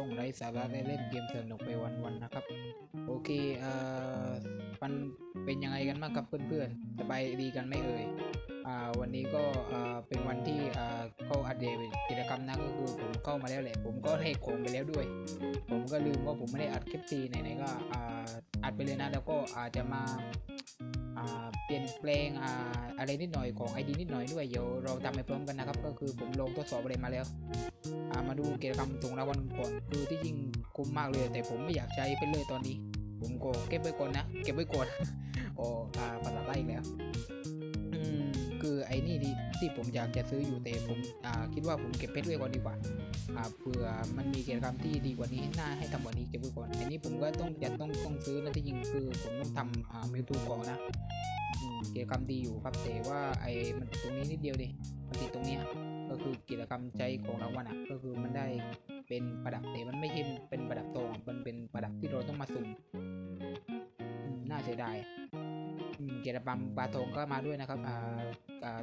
ช่องไร้สาระได้เล่นเกมสนุกไปวันๆนะครับ โอเคเอ่อมันเป็นยังไงกันบ้างครับเพื่อนๆสบายดีกันไหมเอ่ยอ่าวันนี้ก็อ่าเป็นวันที่อ่าเข้าอัดเดตกิจกรรมนะก็คือผมเข้ามาแล้วแหละ ผมก็ให้ของไปแล้วด้วย ผมก็ลืมว่าผมไม่ได้อัดคลิปทีไหนๆก็อ่าอัดไปเลยนะแล้วก็อาจจะมาอ่า เปลี่ยนแปลงออะไรนิดหน่อยของ ID นิดหน่อยด้วยเดี๋ยวเราทำไปพร้อมกันนะครับ ก็คือผมลงทดสอบอะไรมาแล้วมาดูกิจกรรมส่งรางวัลก่อนคือที่จริงคุ้มมากเลย แต่ผมไม่อยากใช้ไปเลยตอนนี้ ผมก็เก็บไว้ก่อนนะ เก็บไว้ก่อนโอ้อ่าภาษาไทยอีกแล้ว คือไอ้นี่ที่ที่ผมอยากจะซื้ออยู่แต่ผมคิดว่าผมเก็บเพชรไว้ก่อนดีกว่าเผื่อมันมีกิจกรรมที่ดีกว่านี้น่าให้ทำกว่านี้เก็บไว้ก่อนอันนี้ผมก็ต้องจะต้องต้องซื้อนะที่จริงคือ ผมต้องทำมิวทูก่อนนะกิจกรรมดีอยู่ครับแต่ว่าไอ้มันตรงนี้นิดเดียวดิมันติดตรงเนี้ยก็คือกิจกรรมใจของรางวัลอะก็คือมันได้เป็นประดับแต่มันไม่ใช่เป็นประดับทองมันเป็นประดับที่เราต้องมาสุ่มอืมน่าเสียดาย อืมกิจกรรมปาทองก็มาด้วยนะครับ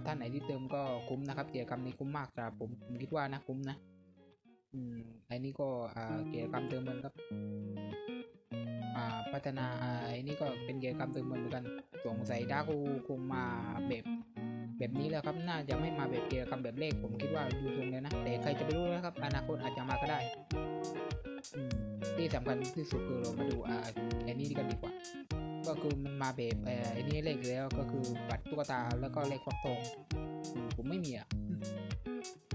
ท่านไหนที่เติมก็คุ้มนะครับ เกิกรรมนี้คุ้มมากสำหรับผมผมคิดว่านะคุ้มนะอืมไอ้นี่ก็อ่ากิกรรมเติมเงินครับพัฒนาอ่าไอ้นี่ก็เป็นเกิกรรมเติมเงินเหมือนกันสงสัยดากูคงมาแบบแบบนี้แล้วครับน่าจะไม่มาแบบเกียรกรรมแบบเลขผมคิดว่าดูทรงแล้วนะแต่ใครจะไปรู้นะครับ อนาคตอาจจะมาก็ได้ที่สำคัญที่สุดคือเรามาดูอ่าไอ้นี่กันดีกว่า ก็คือมันมาแบบไอ้นี่เลขแล้วก็คือบัตรตุ๊กตาแล้วก็เลขฟักทองผมไม่มีอะ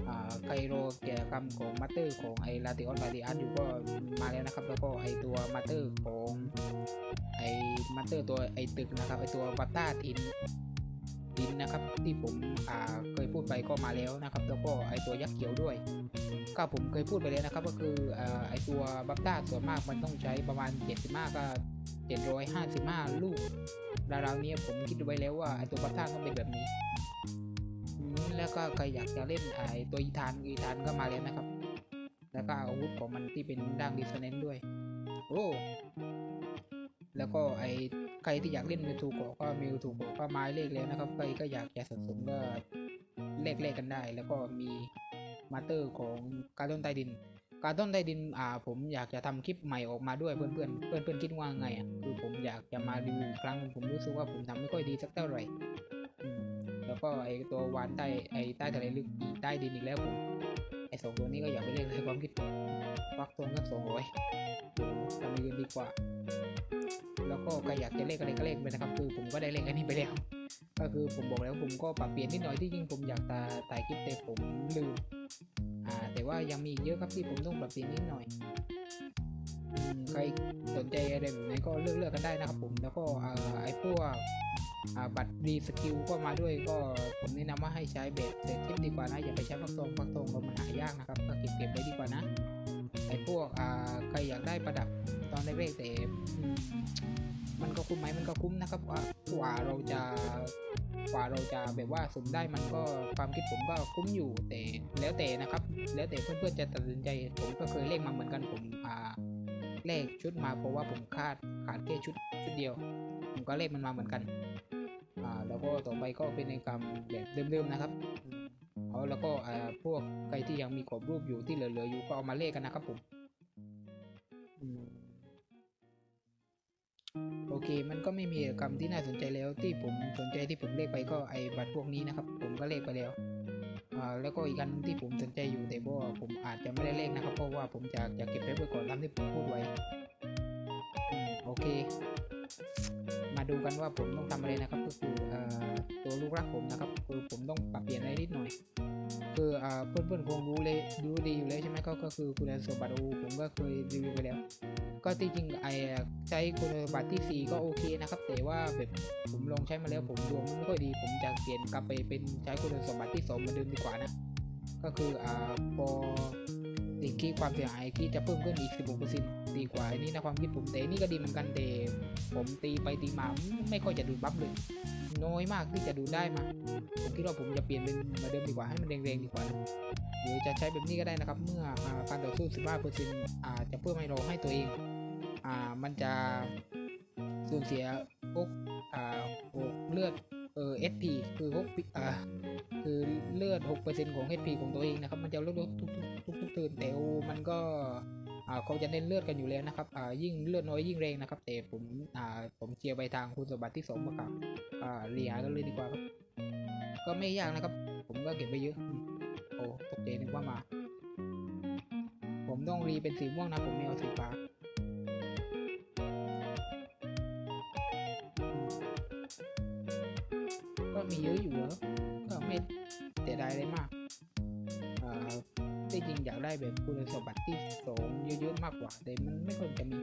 อ่าไคโรเกียรกรรมของมาเตอร์ของไอลาติออนลาติอาร์อยู่ก็มาแล้วนะครับ แล้วก็ไอตัวมาเตอร์ของไอมาเตอร์ตัวไอตึกนะครับไอตัวบัตต้าทินดินนะครับที่ผมอ่าเคยพูดไปก็มาแล้วนะครับ แล้วก็ไอตัวยักษ์เขียวด้วย ก็ผมเคยพูดไปแล้วนะครับ ก็คืออ่าไอตัวบัฟต้าส่วนมากมันต้องใช้ประมาณ75ก็ 755 ลูกราวๆนี้ผมคิดไว้แล้วว่าไอตัวบัฟต้าต้องเป็นแบบนี้ แล้วก็ใครอยากจะเล่นไอตัวอีธานอีธานก็มาแล้วนะครับ แล้วก็อาวุธของมันที่เป็นด้านดิสเนนด้วย โอ้ แล้วก็ไอใครที่อยากเล่นมิวทูโกก็มิวทูโกก็ไม้เลขแล้วนะครับ ใครก็อยากจะสะสมก็เลขเลขกันได้ แล้วก็มีมาสเตอร์ของการต้นใต้ดิน การต้นใต้ดินอ่าผมอยากจะทำคลิปใหม่ออกมาด้วยเพื่อนเพื่อนเพื่อนเพื่อนๆคิดว่าไงอะคือผมอยากจะมารีวิวครั้งผมรู้สึกว่าผมทำไม่ค่อยดีสักเท่าไหร่แล้วก็ไอตัววานใต้ไอใต้ทะเลลึกใต้ดินอีกแล้วผมไอสองตัวนี้ก็อยากไปเล่นในความคิดผมฟักตรงสักสองร้อยทำเงินดีกว่า แล้วก็ใครอยากจะเลขอะไรก็เลขไปนะครับคือผมก็ได้เลขอันนี้ไปแล้วก็คือผมบอกแล้วผมก็ปรับเปลี่ยนนิดหน่อยที่จริงผมอยากจะถ่ายคลิปแต่ผมลืม อ่าแต่ว่ายังมีอีกเยอะครับที่ผมต้องปรับเปลี่ยนนิดหน่อยใครสนใจอะไรแบบไหนก็เลือกเลือกกันได้นะครับผมแล้วก็ไอ้พวกบัตรรีสกิลก็มาด้วยก็ผมแนะนำว่าให้ใช้เบสเซตทิปดีกว่านะอย่าไปใช้ฟักทองฟักทองเรามันหายากนะครับก็เก็บเก็บไว้ดีกว่านะไอ้พวกใครอยากได้ประดับตอนแรกแต่มมันก็คุ้มไหมมันก็คุ้มนะครับว่ากว่าเราจะ กว่าเราจะแบบว่าสุ่มได้มันก็ความคิดผมก็คุ้มอยู่แต่แล้วแต่นะครับ แล้วแต่เพื่อนๆจะตัดสินใจผมก็เคยเลขมาเหมือนกันผมอ่าเลขชุดมาเพราะว่าผมคาดขาดแค่ชุดชุดเดียว ผมก็เลขมันมาเหมือนกันอ่าแล้วก็ต่อไปก็เป็นในกรรมแบบเดิมๆนะครับเอาแล้วก็อ่าพวกใครที่ยังมีกรอบรูปอยู่ที่เหลือๆอยู่ก็เอามาเลขกันนะครับผมอืม โอเค มันก็ไม่มีกิจกรรมที่น่าสนใจแล้ว ที่ผมสนใจที่ผมเลขไปก็ไอ้บัตรพวกนี้นะครับ ผมก็เลขไปแล้วอ่าแล้วก็อีกอันนึงที่ผมสนใจอยู่แต่ว่าผมอาจจะไม่ได้เลขนะครับ เพราะว่าผมจะอยากเก็บไว้ก่อนตามที่ผมพูดไว้โอเค มาดูกันว่าผมต้องทำอะไรนะครับ ก็คือตัวลูกรักผมนะครับ คือผมต้องปรับเปลี่ยนอะไรนิดหน่อย คืออ่าเพื่อนๆคงรู้เลยรู้ดีอยู่แล้วใช่ไหมก็ก็คือคุณสมบัติอูผมก็เคยรีวิวไปแล้ว ก็ที่จริงไอ้ใช้คุณสมบัติที่ 4 ก็โอเคนะครับ แต่ว่าแบบผมลองใช้มาแล้วผมดวงไม่ค่อยดี ผมจะเปลี่ยนกลับไปเป็นใช้คุณสมบัติที่2เหมือนเดิมดีกว่านะ ก็คืออ่าพอ ติดคีย์ความเสียหายที่จะเพิ่มขึ้นอีก 16%ดีกว่าอันนี้นะความคิดผมแต่นี่ก็ดีเหมือนกันแต่ผมตีไปตีมาไม่ค่อยจะดูดบัฟเลย น้อยมากที่จะดูได้มา ผมคิดว่าผมจะเปลี่ยนเป็นมาเดิมดีกว่าให้มันแรงๆดีกว่านะหรือจะใช้แบบนี้ก็ได้นะครับ เมื่อการต่อสู้ 15%อาจจะเพิ่มให้เราให้ตัวเอง อ่ามันจะสูญเสียอกอ่าอกเลือดเออ SP คือหกอ่าคือเลือด 6%ของ HP ของตัวเองนะครับ มันจะลดลดทุกทุกๆเทิร์นแต่โอมันก็อ่าเขาจะเน้นเลือดกันอยู่แล้วนะครับอ่ายิ่งเลือดน้อยยิ่งแรงนะครับ แต่ผมอ่าผมเชียร์ไปทางคุณสมบัติที่สมกับอ่าเลียกันเลยดีกว่าครับ ก็ไม่ยากนะครับ ผมก็เก็บไปเยอะ โอ้ตกใจนึกว่ามา ผมต้องรีเป็นสีม่วงนะผมไม่เอาสีฟ้า แบบคุณสมบัติที่สองเยอะๆมากกว่า แต่มันไม่ควรจะมี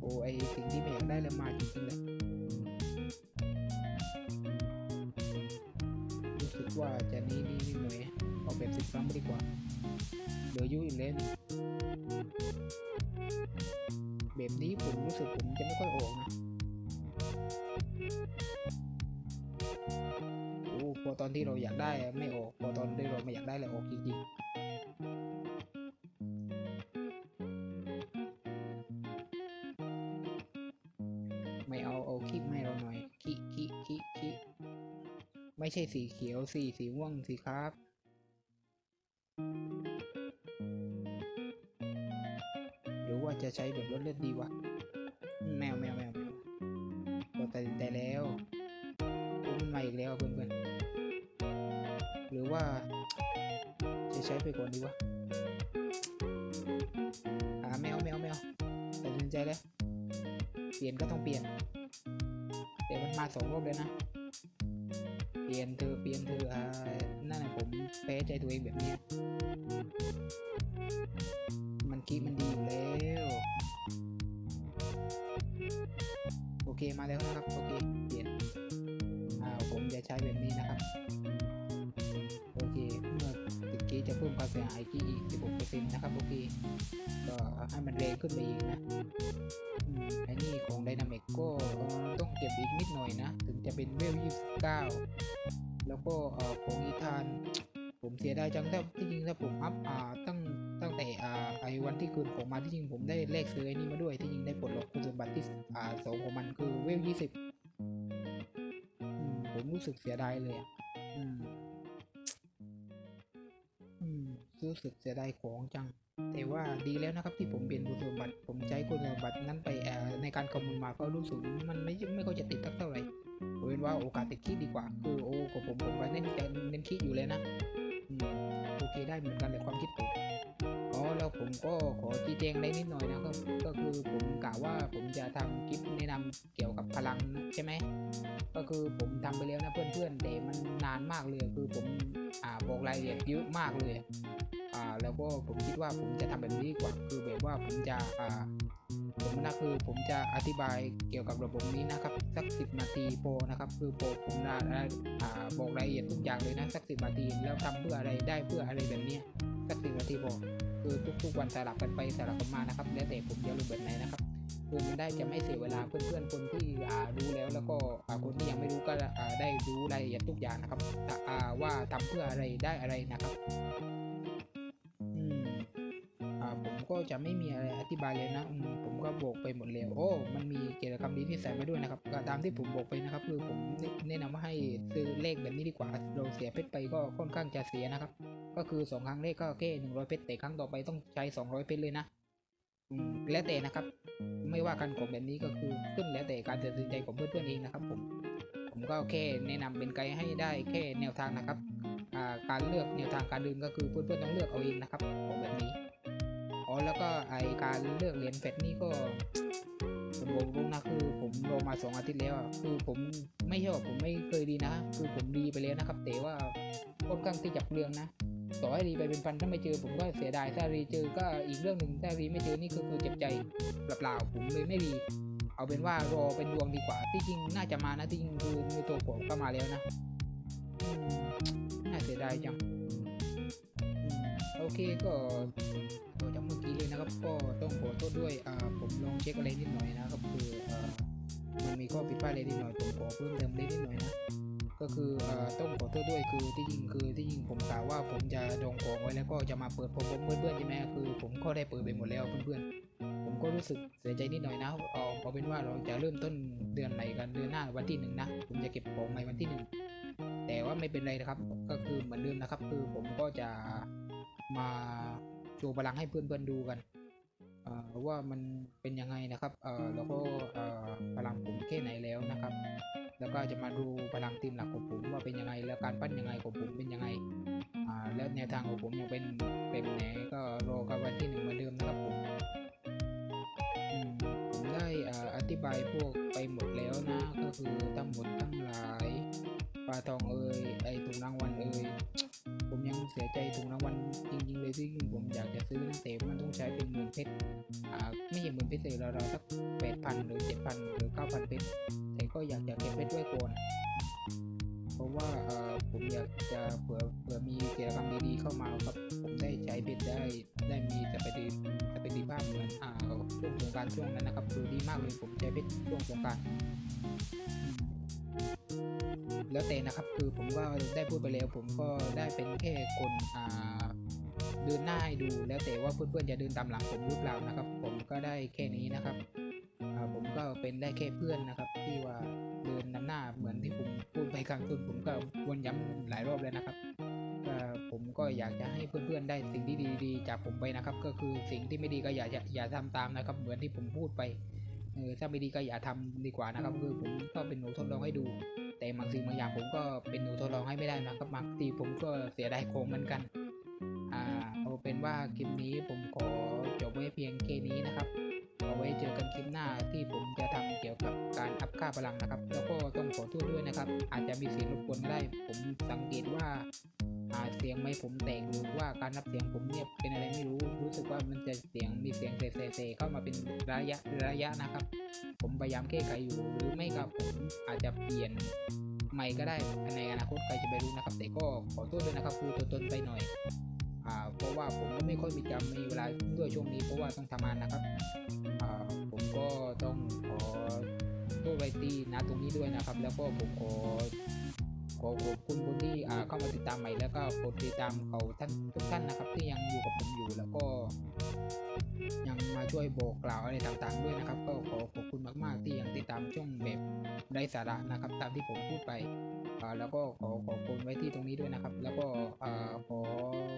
โอ้ไอสิ่งที่ไม่อยากได้เลยมาจริงๆเลยรู้สึกว่าจะนี่นี่นี่หน่อยเอาแบบสิบครั้งดีกว่าเหลืออยุ่อีกเล่น บบนี้ผมรู้สึกผมจะไม่ค่อยออกนะโอ้พอตอนที่เราอยากได้ไม่ออก พอตอนที่เราไม่อยากได้เลยออกจริงๆไม่เอาเอาคลิปให้เราหน่อยคิคิคิคิไม่ใช่สีเขียวสีสีม่วงสีครับ ว่าจะใช้แบบลดเลือดดีวะแมวแมวแมวแมวเราตัดสินใจแล้วมันมาอีกแล้วอะเพื่อนๆหรือว่า จะใช้ไปก่อนดีวะอ่าแมวแมวแมวตัดสินใจแล้ว เปลี่ยนก็ต้องเปลี่ยนเดี๋ยวมันมาสองรอบเลยนะ เปลี่ยนเธอเปลี่ยนเธออ่านั่นแหละผมแพ้ใจตัวเองแบบเนี้ ยมันคิมันดีอยู่แล้วโอเคมาแล้วนะครับโอเคเปลี่ยนอ่าผมจะใช้แบบนี้นะครับโอเคเมื่อตะกี้จะเพิ่มความเสียหายที่อีก16%นะครับโอเคก็ให้มันแรงขึ้นไปอีกนะอืมไอนี่ของไดนามิกก็ต้องเก็บอีกนิดหน่อยนะ ถึงจะเป็นเวล29 แล้วก็ของอีธาน ผมเสียดายจังถ้าที่จริงถ้าผมอัพอ่าตั้งตั้ง แต่อ่าไอวันที่คืนของมาที่จริงผมได้เลขซื้อไอ้นี่มาด้วยที่จริงได้ปลดล็อกคุณสมบัติที่อ่าสองของมันคือเวล20อืมผมรู้สึกเสียดายเลยอะอืมอืมรู้สึกเสียดายของจัง แต่ว่าดีแล้วนะครับที่ผมเปลี่ยนคุณสมบัติ ผมใช้คุณสมบัตินั้นไปอ่อในการคำนวณมาก็รู้สึกมันไม่ไม่ค่อยจะติดสักเท่าไหร่ผมเห็นว่าโอกาสติดคิดดีกว่า คือโอ้ของผมผมก็เน้นเน้นคิดอยู่เลยนะโอเคได้เหมือนกันเลยความคิดผม แล้วผมก็ขอชี้แจงได้นิดหน่อยนะก็ก็คือผมกะว่าผมจะทำคลิปแนะนำเกี่ยวกับพลังนะใช่ไหมก็คือผมทำไปแล้วนะเพื่อนๆแต่มันนานมากเลยคือผมอ่าบอกรายละเอียดเยอะมากเลยอ่าแล้วก็ผมคิดว่าผมจะทำแบบนี้ดีกว่าคือแบบว่าผมจะอ่าผมนะคือผมจะอธิบายเกี่ยวกับระบบนี้นะครับสักสิบนาทีโปรนะครับ คือโปรผมจะได้อ่าบอกรายละเอียดทุกอย่างเลยนะสักสิบนาทีแล้วทำเพื่ออะไรได้เพื่ออะไรแบบนี้ สักสิบนาทีพอคือทุกๆวันสลับกันไปสลับกันมานะครับ แล้วแต่ผมจะรูปแบบไหนนะครับคือมันได้จะไม่เสียเวลาเพื่อนๆคนที่อ่ารู้แล้วแล้วก็อ่าคนที่ยังไม่รู้ก็อ่าได้รู้รายละเอียดทุกอย่างนะครับอ่าว่าทำเพื่ออะไรได้อะไรนะครับอืมอ่าผมก็จะไม่มีอะไรอธิบายเลยนะอืมผมก็บอกไปหมดแล้วโอ้มันมีเกิจกรรมดีที่ใส่มาด้วยนะครับก็ตามที่ผมบอกไปนะครับ คือผมแนะนำว่าให้ซื้อเลขแบบนี้ดีกว่าเราเสียเพชรไปก็ค่อนข้างจะเสียนะครับ ก็คือสองครั้งเลขก็แค่หนึ่งร้อยเพชรแต่ครั้งต่อไปต้องใช้สองร้อยเพชรเลยนะอืมแล้วแต่นะครับ ไม่ว่ากันของแบบนี้ก็คือขึ้นแล้วแต่การตัดสินใจของเพื่อนๆเองนะครับผม ผมก็แค่แนะนำเป็นไกด์ให้ได้แค่แนวทางนะครับอ่าการเลือกแนวทางการดื่มก็คือเพื่อนๆต้องเลือกเอาเองนะครับของแบบนี้อ๋อแล้วก็ไอการเลือกเหรียญเฟดนี่ก็ผมบอกตรงนะคือผมรอมาสองอาทิตย์แล้วอะคือผมไม่ใช่ว่าผมไม่เคยดีนะ คือผมดีไปแล้วนะครับ แต่ว่าค่อนข้างที่จะเปลืองนะ ต่อให้รีไปเป็นพันถ้าไม่เจอผมก็เสียดายถ้ารีเจอก็อีกเรื่องหนึ่งถ้ารีไม่เจอนี่คือคือเจ็บใจเปล่าๆผมเลยไม่รีเอาเป็นว่ารอเป็นดวงดีกว่าที่จริงน่าจะมานะที่จริงคือมีตัวผมก็มาแล้วนะน่าเสียดายจังโอเคก็จากเมื่อกี้เลยนะครับ ก็ต้องขอโทษด้วยผมลองเช็คอะไรนิดหน่อยนะครับคือมันมีข้อผิดพลาดอะไรนิดหน่อยผมขอเพิ่มเติมเล็กนิดหน่อยนะ ก็คือเอ่อต้องขอโทษด้วยคือที่จริงคือที่จริงผมกล่าวว่าผมจะดองของไว้แล้วก็จะมาเปิดพบเพื่อนๆใช่ไหมคือผมก็ได้เปิดไปหมดแล้วเพื่อนๆผมก็รู้สึกเสียใจนิดหน่อยนะเอาเอาเป็นว่าเราจะเริ่มต้นเดือนไหนกันเดือนหน้าวันที่หนึ่งนะผมจะเก็บของใหม่วันที่หนึ่งแต่ว่าไม่เป็นไรนะครับ ก็คือเหมือนเดิมนะครับ คือผมก็จะมาโชว์พลังให้เพื่อนๆดูกันเอ่อ ว่ามันเป็นยังไงนะครับเอ่อแล้วก็เอ่อพลังผมแค่ไหนแล้วนะครับ แล้วก็จะมาดูพลังทีมหลักของผมว่าเป็นยังไง แล้วการปั้นยังไงของผมเป็นยังไงอ่าแล้วแนวทางของผมยังเป็นเป็นไหนก็รอกันวันที่หนึ่งเหมือนเดิมนะครับผมอืมผมได้อ่าอธิบายพวกไปหมดแล้วนะก็คือทั้งหมดทั้งหลายปลาทองเอ่ยไอถุงรางวัลเอ่ยผมยังเสียใจถุงรางวัลจริงๆ เลยที่ผมอยากจะซื้อแต่มันต้องใช้เป็นหมื่นเพชรอ่าไม่ใช่หมื่นเพชรเลยเราๆสักแปดพันหรือเจ็ดพันหรือเก้าพันเพชรแต่ก็อยากจะเก็บไว้ด้วยก่อนเพราะว่าเอ่อผมอยากจะเผื่อเผื่อมีกิจกรรมดีๆเข้ามาครับผมได้ใช้เพชรได้ได้มีสเปดีสเปดีบ้านเหมือนอ่าช่วงสงการช่วงนั้นนะครับคือดีมากเลยผมใช้เพชรช่วงสงการแล้วแต่นะครับคือผมก็ได้พูดไปแล้วผมก็ได้เป็นแค่คนอ่า เดินหน้าให้ดูแล้วแต่ว่าเพื่อนๆจะเดินตามหลังผมหรือเปล่านะครับ ผมก็ได้แค่นี้นะครับผมก็เป็นได้แค่เพื่อนนะครับ ที่ว่าเดินนำหน้าเหมือนที่ผมพูดไปข้งต้นผมก็วนย้ำหลายรอบแล้วนะครับผมก็อยากจะให้เพื่อนๆได้สิ่งที่ดีๆ จากผมไปนะครับ ก็คือสิ่งที่ไม่ดีก็อย่าอย่าทำตามนะครับ เหมือนที่ผมพูดไปเออถ้าไม่ดีก็อย่าทำดีกว่านะครับคือผมก็เป็นหนูทดลองให้ดู แต่บางสิ่งบางอย่างผมก็เป็นหนูทดลองให้ไม่ได้นะครับบางทีผมก็เสียดายของเหมือนกัน เป็นว่าคลิปนี้ผมขอจบไว้เพียงแค่นี้นะครับเอาไว้เจอกันคลิปหน้าที่ผมจะทำเกี่ยวกับการอัพค่าพลังนะครับ แล้วก็ต้องขอโทษด้วยนะครับ อาจจะมีเสียงรบกวนได้ ผมสังเกตว่าอาเสียงไม่ผมแตกหรือว่าการนับเสียงผมเนี่ยเป็นอะไรไม่รู้ รู้สึกว่ามันจะเสียงมีเสียงเซๆๆเข้ามาเป็นระยะระยะนะครับ ผมพยายามแก้ไขอยู่หรือไม่ก็ผมอาจจะเปลี่ยนใหม่ก็ได้ในอนาคตใครจะไปรู้นะครับ แต่ก็ขอโทษด้วยนะครับคือตัวตนไปหน่อย อ่าเพราะว่าผมก็ไม่ค่อยมีจะมีเวลาด้วยช่วงนี้เพราะว่าต้องทำงานนะครับอ่าผมก็ต้องขอโทษไวตีนะตรงนี้ด้วยนะครับ แล้วก็ผมขอขอขอบคุณคนที่เข้ามาติดตามใหม่แล้วก็กดติดตามเขาท่านทุกท่านนะครับ ที่ยังอยู่กับผมอยู่แล้วก็ ยังมาช่วยบอกกล่าวอะไรต่างๆด้วยนะครับ ก็ขอขอบคุณมากๆที่ยังติดตามช่องแบบไร้สาระนะครับ ตามที่ผมพูดไปแล้วก็ขอขอบคุณไว้ที่ตรงนี้ด้วยนะครับ แล้วก็ขอ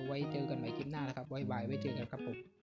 ไว้เจอกันใหม่คลิปหน้านะครับไว้บายไว้เจอกันครับผม